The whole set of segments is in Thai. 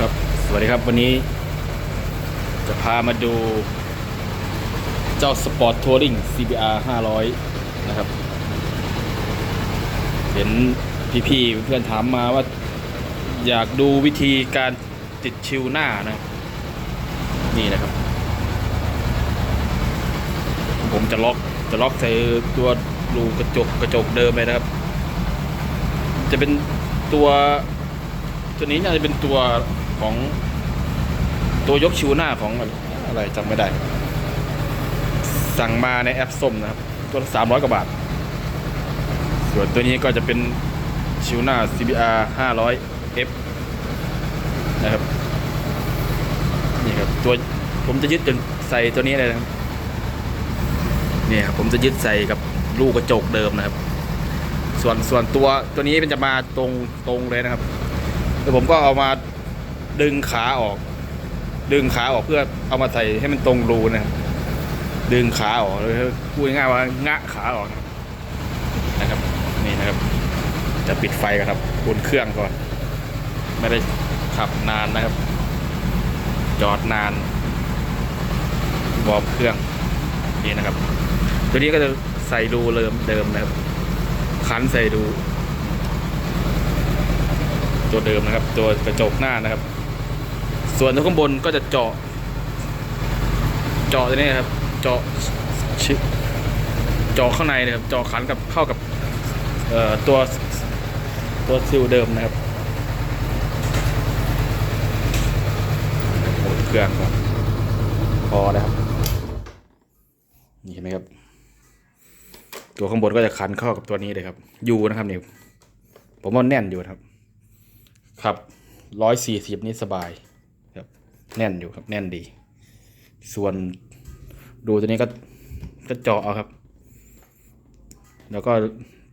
ครับสวัสดีครับวันนี้ จะพามาดู เจ้า Sport Touring CBR 500 นะครับ เห็นพี่ๆเพื่อนถามมาว่า อยากดูวิธีการติดชิวหน้านะ นี่นะครับ ผมจะล็อกจะล็อกใส่ตัวรูกระจกกระจกเดิมเลยนะครับ จะเป็นตัวตัวนี้น่าจะเป็นตัว ของตัวยกชิวหน้าของอะไรจำไม่ได้ สั่งมาในแอปส้มนะครับ ตัวสามร้อยกว่าบาท ส่วนตัวนี้ก็จะเป็นชิวหน้า CBR 500 F นะครับ นี่ครับ ตัวผมจะยึดจนใส่ตัวนี้เลยนะครับเนี่ยครับผมจะยึดใส่กับลูกกระจกเดิมนะครับ ส่วนส่วนตัวตัวนี้มันจะมาตรงตรงเลยนะครับแล้วผมก็เอามา ดึงขาออก ดึงขาออกเพื่อเอามาใส่ให้มันตรงรูนะครับดึงขาออกเลยพูดง่ายว่างะขาออกนะครับนี่นะครับ จะปิดไฟกันครับบนเครื่องก่อน ไม่ได้ขับนานนะครับ จอดนานวอร์มเครื่องนี่นะครับ ตัวนี้ก็จะใส่รูเดิมเดิมนะครับคันใส่รูตัวเดิมนะครับ ตัวกระจกหน้านะครับ ส่วนตัวข้างบนก็จะเจาะ เจาะตัวนี้ครับ เจาะชิเจาะข้างในนะครับเจาะขันกับเข้ากับเอ่อตัวตัวซิลเดิมนะครับหมุนเครื่องก่อนพอแล้วครับนี่เห็นไหมครับ ตัวข้างบนก็จะคันเข้ากับตัวนี้เลยครับยูนะครับนี่ผมว่าแน่นอยู่ครับ ครับร้อยสี่สิบนี่สบาย แน่นอยู่ครับแน่นดี ส่วนดูตัวนี้ก็ก็เจาะครับ แล้วก็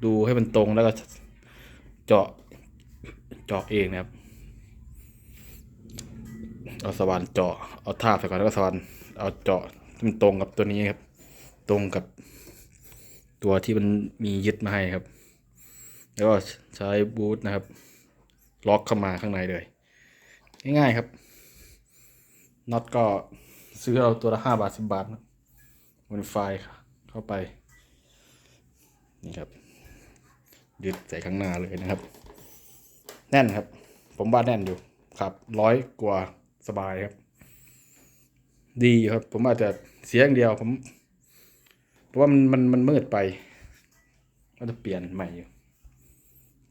ดูให้มันตรงแล้วก็เจาะเจาะเองนะครับ เอาสว่านเจาะเอาทาบใส่ก่อนแล้วก็สว่านเอาเจาะให้มันตรงกับตัวนี้ครับ ตรงกับตัวที่มันมียึดมาให้ครับ แล้วก็ใช้บูทนะครับ ล็อกเข้ามาข้างในเลย ง่ายๆครับ น็อตก็ซื้อเอาตัวละห้าบาทสิบบาทนะมันไฟเข้าไป นี่ครับ ยึดใส่ข้างหน้าเลยนะครับ แน่นครับ ผมว่าแน่นอยู่ครับร้อยกว่าสบายครับ ดีครับ ผมอาจจะเสียอย่างเดียวผมเพราะว่ามันมันมันมืดไปก็จะเปลี่ยนใหม่อยู่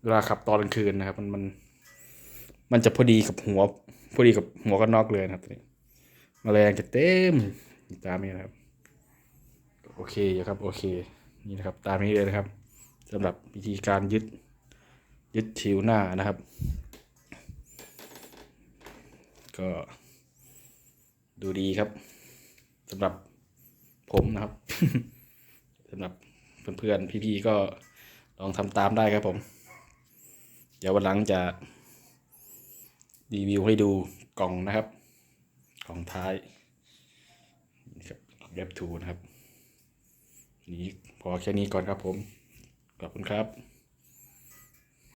เวลาขับตอนกลางคืนนะครับ มันมัน มันจะพอดีกับหัว พอดีกับหัวกันนอกเลยนะครับ ตัวนี้แมลงจะเต็มตามนี้นะครับ โอเคครับโอเค นี่นะครับ ตามนี้เลยนะครับสำหรับวิธีการยึดยึดชิวหน้านะครับ ก็ดูดีครับสำหรับผมนะครับสำหรับเพื่อนๆพี่ๆก็ลองทำตามได้ครับผม เดี๋ยววันหลังจะรีวิวให้ดูกล่องนะครับ ของท้ายนี่ครับเว็บทูนะครับนี้พอแค่นี้ก่อนครับผม ขอบคุณครับ